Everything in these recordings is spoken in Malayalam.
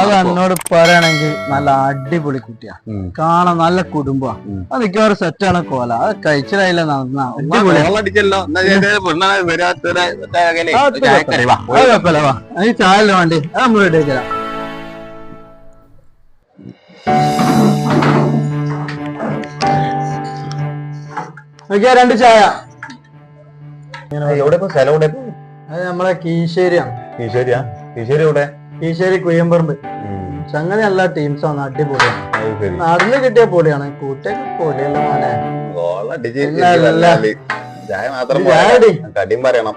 അത് എന്നോട് പറയണെങ്കിൽ നല്ല അടിപൊളി കുട്ടിയാ. കാണാൻ നല്ല കുടുംബാ. അത് മിക്കവാറും സെറ്റാണ് കോല. അത് കഴിച്ചിലായില്ല വാ. ഈ ചായ വേണ്ടി. അത് നമ്മൾ നോക്കിയാ രണ്ട് ചായ. എവിടെ സ്ഥലം എവിടെ? അത് നമ്മളെ കീശേരിയാണ് കീശേരിയാ കീശേരി ഇവിടെ കീശേരി കുയ്യമ്പറമ്പ് ചങ്ങനെ എല്ലാ ടീംസാണ് അടിപൊളിയാണ്. നടന്ന് കിട്ടിയ പൊളിയാണ്. കൂട്ടൊക്കെ പൊളിയല്ല മോനെ. ചായ മാത്രം പോരാ. കടിയും പറയണം.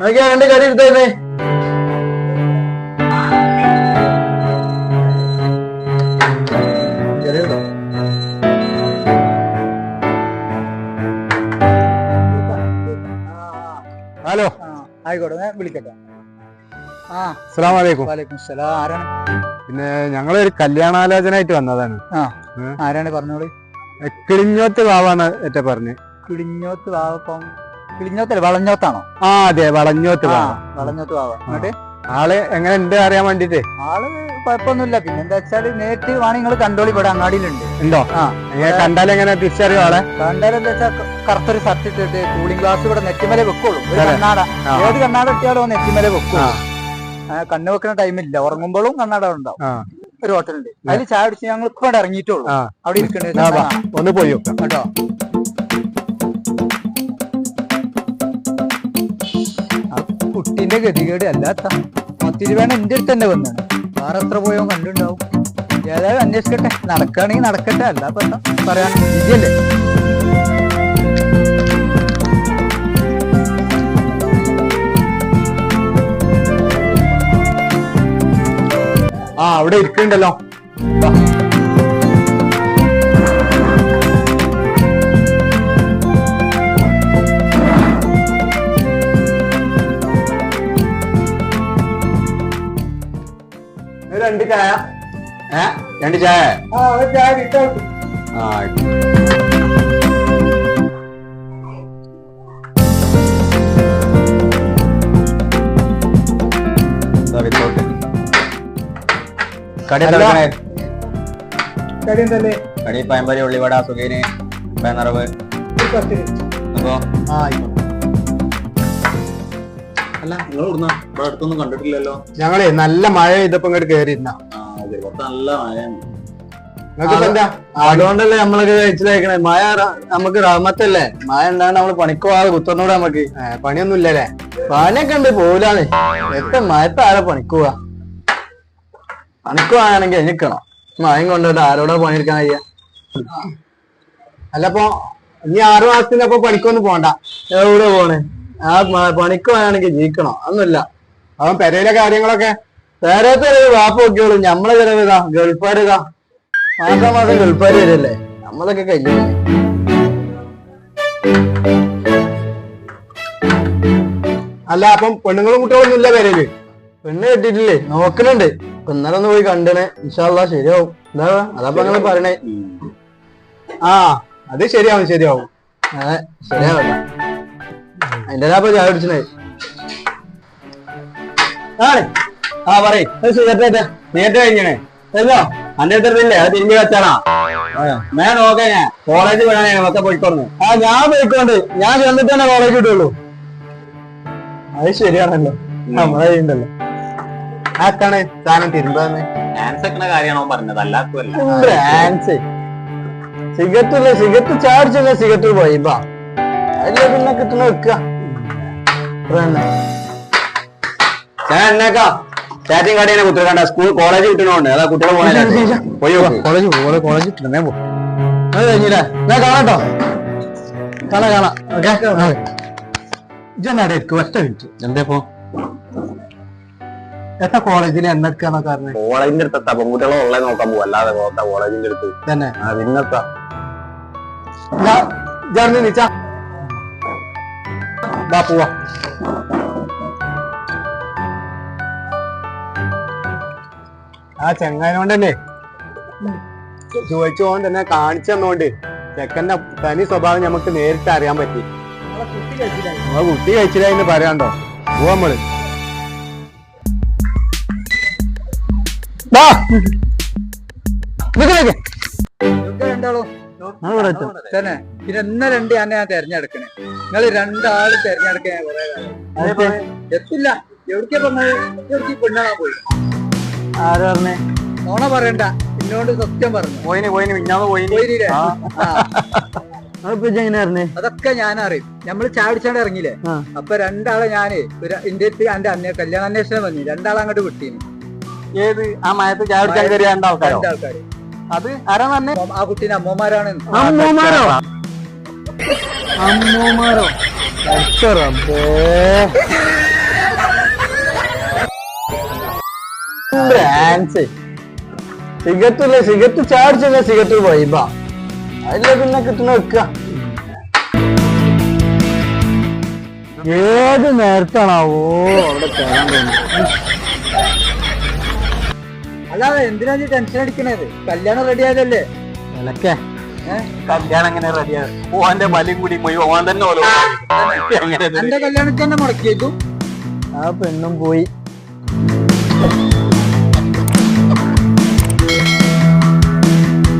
നോക്കിയാ രണ്ട് കടി എടുത്തേ ആയിക്കോട്ടെ ഞാൻ വിളിക്കട്ടെ. ആ. വലൈക്കും വാലേക്കും സലാം ആരാണ്? പിന്നെ ഞങ്ങളൊരു കല്യാണാലോചന ആയിട്ട് വന്നതാണ് ആരാണ് പറഞ്ഞോളി? കിളിഞ്ഞോത്ത് വാവാണ് ഏറ്റ പറഞ്ഞ്. കിളിഞ്ഞോത്ത് വാവപ്പം കിളിഞ്ഞോത്തല്ലേ? വളഞ്ഞോത്താണോ? ആ അതെ വളഞ്ഞോത്ത് ആ ബാവ വളഞ്ഞോത്ത് വാവ. എന്നിട്ട്? ആൾ എങ്ങനെ ഉണ്ട് അറിയാൻ വേണ്ടിട്ട്? ആൾ കുഴപ്പമൊന്നുമില്ല. പിന്നെ എന്താ വെച്ചാൽ നേരിട്ട് വേണം നിങ്ങൾ കണ്ടോളി. ഇവിടെ അങ്ങാടിയിലുണ്ട്. ഉണ്ടോ? ആ കണ്ടാൽ എങ്ങനെ തിരിച്ചറിയോ ആളെ? കണ്ടാലും എന്താ വെച്ചാൽ കറുത്തൊരു ഷർട്ട് ഇട്ടിട്ട് കൂളിംഗ് ഗ്ലാസ് ഇവിടെ നെറ്റിമല വെക്കുള്ളൂ. ഒരു. കണ്ണാട. ഏത് കണ്ണാട ഇട്ടാലോ നെറ്റിമല വെക്കും കണ്ണു വെക്കുന്ന ടൈമില്ല ഉറങ്ങുമ്പോഴും കണ്ണാട ഉണ്ടാവും. ഒരു ഹോട്ടലുണ്ട് അതിൽ ചായ അടിച്ച് ഞങ്ങൾ ഇപ്പൊ ഇറങ്ങിയിട്ടുള്ളൂ. അവിടെ ഇരിക്കണ്ടേ ഒന്ന് പോയി കേട്ടോ കുട്ടീന്റെ ഗതികേട് അല്ലാത്ത. പത്ത് രൂപയാണ് എന്റെ അടുത്ത് തന്നെ വന്നാണ് വേറെ എത്ര പോയോ കണ്ടുണ്ടാവും ഏതായാലും അന്വേഷിക്കട്ടെ. നടക്കുകയാണെങ്കിൽ നടക്കട്ടെ. അല്ല പറയാൻ വിധിയല്ലേ ആ അവിടെ ഇരിക്കണ്ടല്ലോ. രണ്ട് ചായ. ഏ? രണ്ട് ചായ? ചായ കിട്ടും ആ വിത്തോട്ട്. കടി? കടി കടി പയമ്പരി ഉള്ളിവട സുഖീന് ബാനറവ് അപ്പോ? ആ അല്ല നിങ്ങൾ ഇവിടുന്ന ഇവിടെ അടുത്തൊന്നും കണ്ടിട്ടില്ലല്ലോ? ഞങ്ങളെ നല്ല മഴ ചെയ്തപ്പോ ഇങ്ങോട്ട് പുറത്ത് നല്ല മഴയാണ്. അതുകൊണ്ടല്ലേ നമ്മളൊക്കെ കഴിച്ചിലേക്കണേ മഴ നമുക്ക് റഹമത്തല്ലേ? മഴ ഉണ്ടാണ്ട് നമ്മൾ പണിക്ക് പോകാതെ കുത്തന്നൂടെ നമുക്ക്. പണിയൊന്നും ഇല്ലല്ലേ പണിയൊക്കെ ഉണ്ട് പോലാണ് എത്ര മഴത്ത് ആരെ പണിക്ക് പോവാ? പണിക്ക് പോകാണെങ്കിൽ എനിക്കണം മഴയും കൊണ്ടുപോയിട്ട് ആരോടാ പണിയെടുക്കാൻ കഴിയ? അല്ലപ്പോ ഇനി ആറു മാസത്തിനപ്പോ പണിക്കൊന്നും പോണ്ട. എവിടെ പോണേ? ആ പണിക്ക് വേണമെങ്കിൽ ജീവിക്കണം. അതൊന്നുമില്ല. അവൻ പെരയിലെ കാര്യങ്ങളൊക്കെ പേരത്തെ വാപ്പ നോക്കിയോളൂ നമ്മളെ ചിലവ് ഇതാ ഇതാ. മാസം മാസം വരല്ലേ? നമ്മളൊക്കെ കഴിഞ്ഞു. അല്ല അപ്പം പെണ്ണുങ്ങളും കുട്ടികളൊന്നും ഇല്ല പെരയിൽ. പെണ്ണ് കെട്ടിട്ടില്ലേ നോക്കണുണ്ട്. ഇന്നലെ ഒന്ന് പോയി കണ്ടണേ. ഇൻഷാല്ലാ ശരിയാവും. എന്താ? അതപ്പൊ അങ്ങനെ പറയണേ. ആ അത് ശരിയാവും ശരിയാവും. ഏഹ് ശരിയാവല്ല അതിന്റെ ഇപ്പൊ ചായ കുടിച്ചേ ആണ്. ആ പറയ്. സിഗരറ്റ് നേരത്തെ കഴിഞ്ഞേ അല്ലോ അന്റെ അടുത്തില്ലേ അത് തിരിഞ്ഞു വെച്ചാണോ മേ നോക്കേ ഞാൻ. കോളേജ് വിടാനേ ഒക്കെ പോയിക്കോന്ന് ആ ഞാൻ പോയിക്കൊണ്ട്. ഞാൻ ചെന്നിട്ട് തന്നെ കോളേജ് കിട്ടുള്ളൂ അത് ശരിയാണല്ലോ. നമ്മളെ ഉണ്ടല്ലോ ആക്കാണ് സാധനം തിരുമ്പാന്ന് ഡാൻസ് ഒക്കെ കാര്യമാണോ പറഞ്ഞത്? അല്ലാത്തല്ല ഡാൻസ് സിഗരറ്റ് ഇല്ല? സിഗരറ്റ് ചാടിച്ചില്ല സിഗരറ്റ് പോയി? അതിൽ പിന്നെ കിട്ടണ വെക്കുക അത്ര തന്നെ ഞാൻ എന്നേക്കാ ചാറ്റിങ് കടയിനെ സ്കൂൾ കോളേജ് കിട്ടണോണ്ട്. അതാ കുട്ടികൾ കോളേജ് കോളേജ് കിട്ടണേ പോ. അത് കഴിഞ്ഞില്ലേ? ഞാൻ കാണാട്ടോ കാണാ കാണാം. ഓക്കെ. ഇജന്നാടെ ഒറ്റ മിനിറ്റ്. എന്താ ഇപ്പൊ എത്ര കോളേജിൽ എന്നെടുക്കാന്നോ കാരണം കോളേജിന്റെ അടുത്ത് പെൺകുട്ടികളെ ഉള്ളേ നോക്കാൻ പോകും അല്ലാതെ കോളേജിന്റെ അടുത്ത്. തന്നെ. ആ പിന്നത്താ ജർമ്മി നിച്ച. ഇതാ പോവാ ആ ചെങ്ങാനോണ്ടല്ലേ ചോദിച്ചോണ്ട് തന്നെ കാണിച്ചു തന്നോണ്ട്. ചെക്കന്റെ തനി സ്വഭാവം നമുക്ക് നേരിട്ട് അറിയാൻ പറ്റി. നമ്മളെ കുട്ടി കഴിച്ചില്ല എന്ന് പറയാണ്ടോ? പോവാ നമ്മൾ ഇതൊക്കെ രണ്ടാളോ തന്നെ. പിന്നെ ഇന്ന രണ്ട് ഞാൻ ഞാൻ തെരഞ്ഞെടുക്കണേ. നിങ്ങൾ രണ്ടാൾ തെരഞ്ഞെടുക്കാൻ കുറെ കാലം. എത്തില്ല. എവിടേക്കാ പറഞ്ഞത് എവിടേക്ക് പെണ്ണാണാ പോയി? ആരാ പറഞ്ഞേ? നോണ പറയണ്ട. എന്നോട് സത്യം പറഞ്ഞു. പോയിന് പോയിന്. മിഞ്ഞാന്ന് പോയിന്. അതൊക്കെ ഞാൻ അറിയും. നമ്മൾ ചാടിച്ചാണ്ട് ഇറങ്ങിയില്ലേ. അപ്പൊ രണ്ടാളെ ഞാൻ എന്റെ അടുത്ത് എന്റെ അന്നെ കല്യാണ അന്വേഷണം വന്നു രണ്ടാളെ അങ്ങോട്ട് വിട്ടീന്. ഏത്? ആ മയത്ത് രണ്ടാൾക്കാരോ? രണ്ടാൾക്കാര്. അത് ആരാ അമ്മ- ആ കുട്ടീനെ അമ്മമാരാണ്. അമ്മമാരോ? അമ്മമാരോ? ഡാൻസ്. സിഗരറ്റ് ഇല്ല സിഗരറ്റ് ചാടിച്ചില്ല സിഗരറ്റ് വൈബാ അതിലെ പിന്നെ കിട്ടുന്ന വെക്ക. ഏത് നേരത്താണാവോ അവിടെ കയറാൻ തോന്നുന്നു അല്ലാതെ എന്തിനാ നീ ടെൻഷൻ അടിക്കണത്? കല്യാണം റെഡി ആയതല്ലേ? ഏഹ് കല്യാണം ഓന്റെ കൂടി പോയി ഓൻ തന്നെ ഓലോ? എന്റെ കല്യാണത്തിൽ തന്നെ മുടക്കിയേക്കും. ആ പെണ്ണും പോയി.